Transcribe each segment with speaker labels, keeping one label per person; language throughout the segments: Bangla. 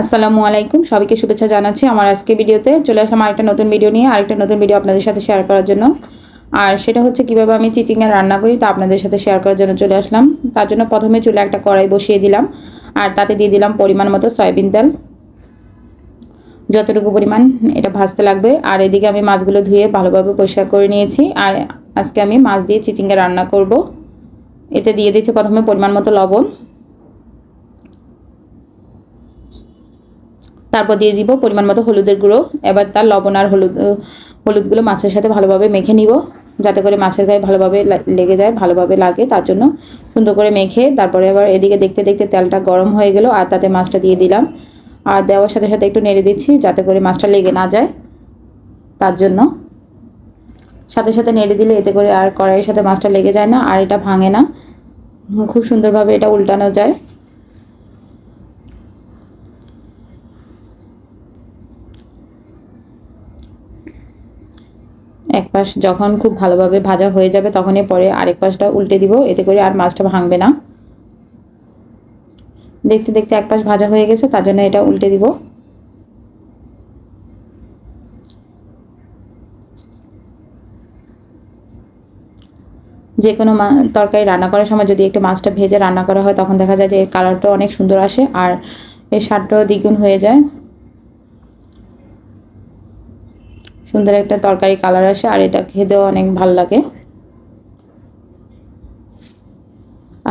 Speaker 1: আসসালামু আলাইকুম। সবাইকে শুভেচ্ছা জানাচ্ছি আমার আজকে ভিডিওতে। চলে আসলাম আরেকটা নতুন ভিডিও নিয়ে, আরেকটা নতুন ভিডিও আপনাদের সাথে শেয়ার করার জন্য। আর সেটা হচ্ছে কীভাবে আমি চিচিংয়ে রান্না করি তা আপনাদের সাথে শেয়ার করার জন্য চলে আসলাম। তার জন্য প্রথমে চুলে একটা কড়াই বসিয়ে দিলাম। আর তাতে দিয়ে দিলাম পরিমাণ মতো সয়াবিন তেল। যতটুকু পরিমাণ এটা ভাজতে লাগবে। আর এদিকে আমি মাছগুলো ধুয়ে ভালোভাবে পরিষ্কার করে নিয়েছি। আর আজকে আমি মাছ দিয়ে চিচিংয়ে রান্না করব। এতে দিয়ে দিচ্ছি প্রথমে পরিমাণ মতো লবণ। তারপর দিয়ে দিব পরিমাণ মতো হলুদের গুঁড়ো। এবার তার লবণ আর হলুদ হলুদগুলো মাছের সাথে ভালোভাবে মেখে নিব। যাতে করে মাছের গায়ে ভালোভাবে লেগে যায়, ভালোভাবে লাগে, তার জন্য সুন্দর করে মেখে তারপরে আবার এদিকে দেখতে দেখতে তেলটা গরম হয়ে গেল আর তাতে মাছটা দিয়ে দিলাম। আর দেওয়ার সাথে সাথে একটু নেড়ে দিচ্ছি যাতে করে মাছটা লেগে না যায়, তার জন্য। সাথে সাথে নেড়ে দিলে এতে করে আর কড়াইয়ের সাথে মাছটা লেগে যায় না আর এটা ভাঙে না। খুব সুন্দরভাবে এটা উল্টানো যায়। এক পাশ যখন খুব ভালোভাবে ভাজা হয়ে যাবে, তখনই পরে আরেক পাশটা উল্টে দিব, এতে করে আর মাছটা ভাঙবে না। দেখতে দেখতে এক পাশ ভাজা হয়ে গেছে, তার জন্য এটা উল্টে দিব। যে কোনো তরকারি রান্না করার সময় যদি একটু মাছটা ভেজে রান্না করা হয়, তখন দেখা যায় যে এর কালারটা অনেক সুন্দর আসে, আর এর স্বাদটাও দ্বিগুণ হয়ে যায়। সুন্দর একটা তরকারি কালার আসে আর এটা খেতেও অনেক ভালো লাগে।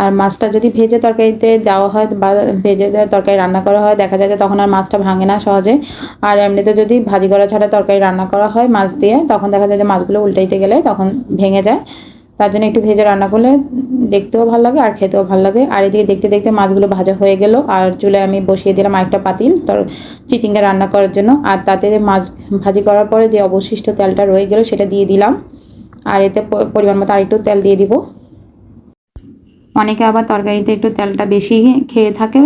Speaker 1: আর মাছটা যদি ভেজে তরকারিতে দেওয়া হয় বা ভেজে দেওয়া তরকারি রান্না করা হয়, দেখা যায় যে তখন আর মাছটা ভাঙে না সহজে। আর এমনিতে যদি ভাজি করা ছাড়া তরকারি রান্না করা হয় মাছ দিয়ে, তখন দেখা যায় যে মাছগুলো উল্টাইতে গেলে তখন ভেঙে যায়। তার জন্য একটু ভেজে রান্না করলে দেখতেও ভালো লাগে আর খেতেও ভালো লাগে। আর এদিকে দেখতে দেখতে মাছগুলো ভাজা হয়ে গেল। আর চুলে আমি বসিয়ে দিলাম আরেকটা পাতিল তোর চিচিঙ্গা রান্না করার জন্য। আর তাতে মাছ ভাজি করার পরে যে অবশিষ্ট তেলটা রয়ে গেল সেটা দিয়ে দিলাম। আর এতে পরিমাণ মতো আরেকটু তেল দিয়ে দিব। অনেকে আবার তরকারিতে একটু তেলটা বেশি খেয়ে থাকে।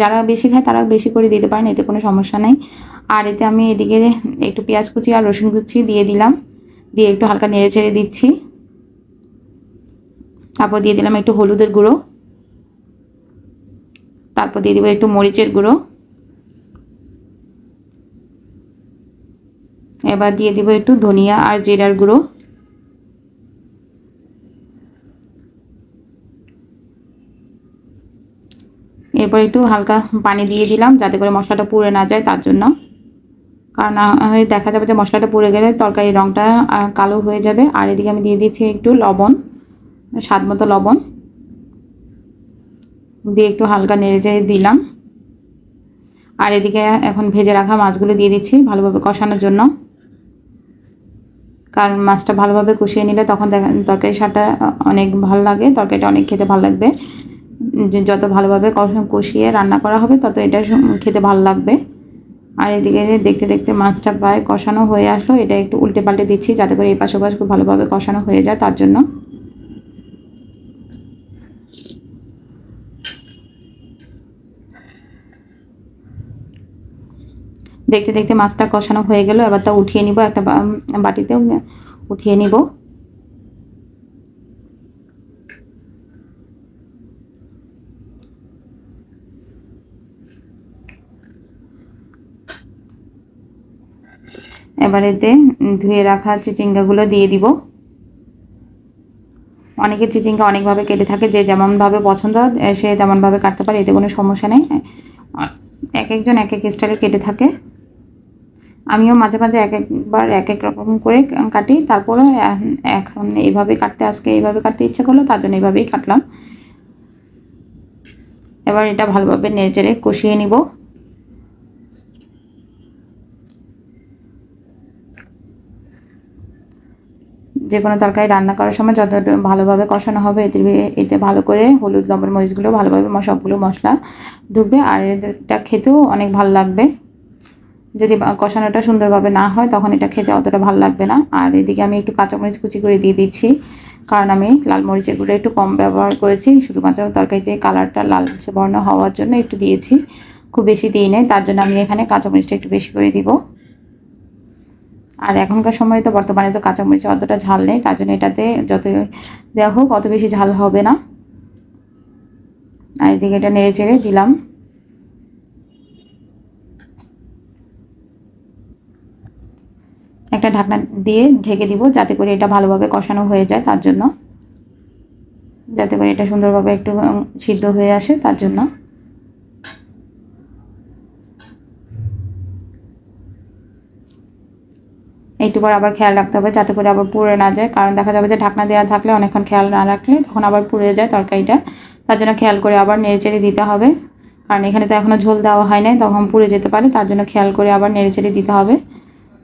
Speaker 1: যারা বেশি খায় তারা বেশি করে দিতে পারেন, এতে কোনো সমস্যা নেই। আর এতে আমি এদিকে একটু পেঁয়াজ কুচি আর রসুন কুচি দিয়ে দিলাম। দিয়ে একটু হালকা নেড়ে চেড়ে দিচ্ছি। তারপর দিয়ে দিলাম একটু হলুদের গুঁড়ো। তারপর দিয়ে দিব একটু মরিচের গুঁড়ো। এবার দিয়ে দিব একটু ধনিয়া আর জিরার গুঁড়ো। এরপর একটু হালকা পানি দিয়ে দিলাম যাতে করে মশলাটা পুড়ে না যায় তার জন্য। কারণ দেখা যাবে যে মশলাটা পুড়ে গেলে তরকারির রঙটা কালো হয়ে যাবে। আর এদিকে আমি দিয়ে দিয়েছি একটু লবণ। স্বাদ মতো লবণ। দিয়ে একটু হালকা নেড়ে চেড়ে দিলাম। আর এদিকে এখন ভেজে রাখা মাছগুলো দিয়ে দিচ্ছি ভালোভাবে কষানোর জন্য। কারণ মাছটা ভালোভাবে কষিয়ে নিলে তখন তরকারি স্বাদটা অনেক ভালো লাগে, তরকারিটা অনেক খেতে ভালো লাগবে। যত ভালোভাবে কষিয়ে রান্না করা হবে তত এটা খেতে ভালো লাগবে। আর এদিকে দেখতে দেখতে মাছটা প্রায় কষানো হয়ে আসলো, এটা একটু উল্টে পাল্টে দিচ্ছি যাতে করে এই পাশে পাশ খুব ভালোভাবে কষানো হয়ে যায় তার জন্য। দেখতে দেখতে মাছটা কষানো হয়ে গেল, এবার তা উঠিয়ে নিব একটা বাটিতে উঠিয়ে নিব। এবার এতে ধুয়ে রাখা চিচিঙ্গাগুলো দিয়ে দিব। অনেকে চিচিঙ্গা অনেকভাবে কেটে থাকে, যে যেমনভাবে পছন্দ সে তেমনভাবে কাটতে পারে, এতে কোনো সমস্যা নেই। এক একজন এক এক স্টাইলে কেটে থাকে। আমিও মাঝে মাঝে এক একবার এক এক রকম করে কাটি। তারপরে এখন এইভাবে কাটতে, আজকে এইভাবে কাটতে ইচ্ছে করল, তার জন্য এইভাবেই কাটলাম। এবার এটা ভালোভাবে নেড়ে কষিয়ে নিব। যে কোনো তরকারি রান্না করার সময় যত ভালোভাবে কষানো হবে, এতে এতে ভালো করে হলুদ, লবণ, মরিচগুলো ভালোভাবে সবগুলো মশলা ঢুকবে। আর এটা খেতেও অনেক ভালো লাগবে। যদি কষানোটা সুন্দরভাবে না হয়, তখন এটা খেতে অতটা ভালো লাগবে না। আর এদিকে আমি একটু কাঁচামরিচ কুচি করে দিয়ে দিচ্ছি, কারণ আমি লাল মরিচের গুঁড়ো একটু কম ব্যবহার করেছি। শুধুমাত্র তরকারিতে কালারটা লালচে বর্ণ হওয়ার জন্য একটু দিয়েছি। খুব বেশি দিই নেই, তার জন্য আমি এখানে কাঁচামরিচটা একটু বেশি করে দিব। আর এখনকার সময় তো বর্তমানে তো কাঁচামরিচ অতটা ঝাল নেই, তার জন্য এটাতে যত দেওয়া হোক, অত বেশি ঝাল হবে না। আর এদিকে এটা নেড়ে চেড়ে দিলাম। একটা ঢাকনা দিয়ে ঢেকে দিব যাতে করে এটা ভালোভাবে কষানো হয়ে যায় তার জন্য। যাতে করে এটা সুন্দরভাবে একটু সিদ্ধ হয়ে আসে তার জন্য। এইটুবার আবার খেয়াল রাখতে হবে যাতে করে আবার পুড়ে না যায়। কারণ দেখা যাবে যে ঢাকনা দেওয়া থাকলে অনেকক্ষণ খেয়াল না রাখলে তখন আবার পুড়ে যায় তরকারিটা। তার জন্য খেয়াল করে আবার নেড়েচেড়ে দিতে হবে। কারণ এখানে তো এখনও ঝোল দেওয়া হয় নাই, তখন পুড়ে যেতে পারে। তার জন্য খেয়াল করে আবার নেড়েচেড়ে দিতে হবে।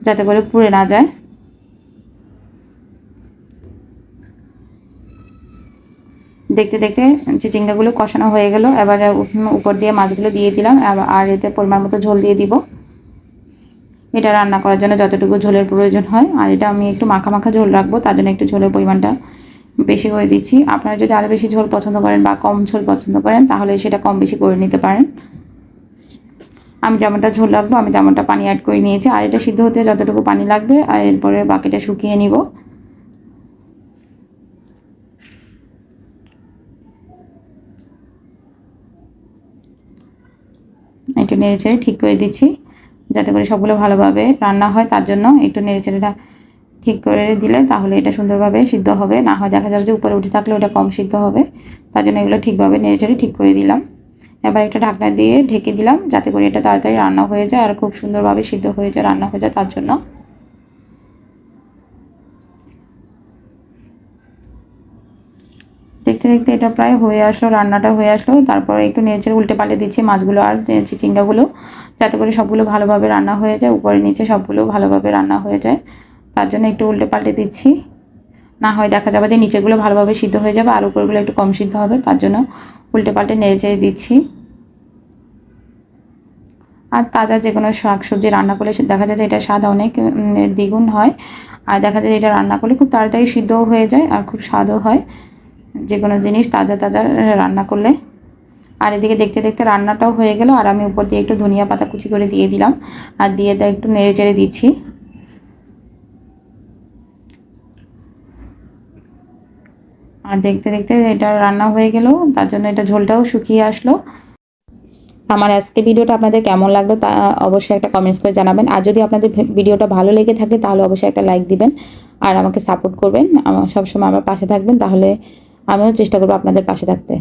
Speaker 1: যাতে করে পুড়ে না যায়। দেখতে দেখতে চিচিঙ্গাগুলো কষানো হয়ে গেল। এবারে উপর দিয়ে মাছগুলো দিয়ে দিলাম। আর এতে পরিমাণ মতো ঝোল দিয়ে দিব। এটা রান্না করার জন্য যতটুকু ঝোলের প্রয়োজন হয়। আর এটা আমি একটু মাখা মাখা ঝোল রাখব, তার জন্য একটু ঝোলের পরিমাণটা বেশি করে দিচ্ছি। আপনারা যদি আরও বেশি ঝোল পছন্দ করেন বা কম ঝোল পছন্দ করেন, তাহলে সেটা কম বেশি করে নিতে পারেন। আমি যেমনটা ঝোল রাখব, আমি তেমনটা পানি অ্যাড করে নিয়েছি। আর এটা সিদ্ধ হতে যতটুকু পানি লাগবে, আর এরপরে বাকিটা শুকিয়ে নিব। একটু নেড়েচেড়ে ঠিক করে দিচ্ছি, যাতে করে সবগুলো ভালোভাবে রান্না হয়। তার জন্য একটু নেড়েচেড়েটা ঠিক করে দিলে তাহলে এটা সুন্দরভাবে সিদ্ধ হবে। না হয় দেখা যাবে যে উপরে উঠে থাকলে ওটা কম সিদ্ধ হবে। তার জন্য এগুলো ঠিকভাবে নেড়েচেড়ে ঠিক করে দিলাম। এবার একটা ঢাকনা দিয়ে ঢেকে দিলাম যাতে করে এটা তাড়াতাড়ি রান্না হয়ে যায় আর খুব সুন্দরভাবে সিদ্ধ হয়ে যায়, রান্না হয়ে যায় তার জন্য। দেখতে দেখতে এটা প্রায় হয়ে আসলো, রান্নাটা হয়ে আসলো। তারপরে একটু নেচের উল্টে পাল্টে দিচ্ছি মাছগুলো আর চিচিঙ্গাগুলো যাতে করে সবগুলো ভালোভাবে রান্না হয়ে যায়, উপরে নিচে সবগুলো ভালোভাবে রান্না হয়ে যায়। তার জন্য একটু উল্টে পাল্টে দিচ্ছি। না হয় দেখা যাবে যে নিচেগুলো ভালোভাবে সিদ্ধ হয়ে যাবে আর উপরগুলো একটু কম সিদ্ধ হবে, তার জন্য উল্টে পাল্টে নেড়ে চেড়ে দিচ্ছি। আর তাজা যে কোনো শাক সবজি রান্না করলে দেখা যায় যে এটা স্বাদ অনেক দ্বিগুণ হয়। আর দেখা যায় এটা রান্না করলে খুব তাড়াতাড়ি সিদ্ধও হয়ে যায় আর খুব স্বাদও হয়। যে কোনো জিনিস তাজা তাজা রান্না করলে। আর এদিকে দেখতে দেখতে রান্নাটাও হয়ে গেল আর আমি উপর দিয়ে একটু ধনিয়া পাতা কুচি করে দিয়ে দিলাম। আর দিয়ে একটু নেড়ে চেড়ে দিচ্ছি। আর দেখতে দেখতে এটা রান্না হয়ে গেল। তার জন্য এটা ঝোলটাও শুকিয়ে আসলো। আমার আজকে ভিডিওটা আপনাদের কেমন লাগল তা অবশ্যই একটা কমেন্টস করে জানাবেন। আর যদি আপনাদের ভিডিওটা ভালো লেগে থাকে তাহলে অবশ্যই একটা লাইক দিবেন আর আমাকে সাপোর্ট করবেন। আমার সবসময় আমার পাশে থাকবেন, তাহলে আমিও চেষ্টা করব আপনাদের পাশে থাকতে।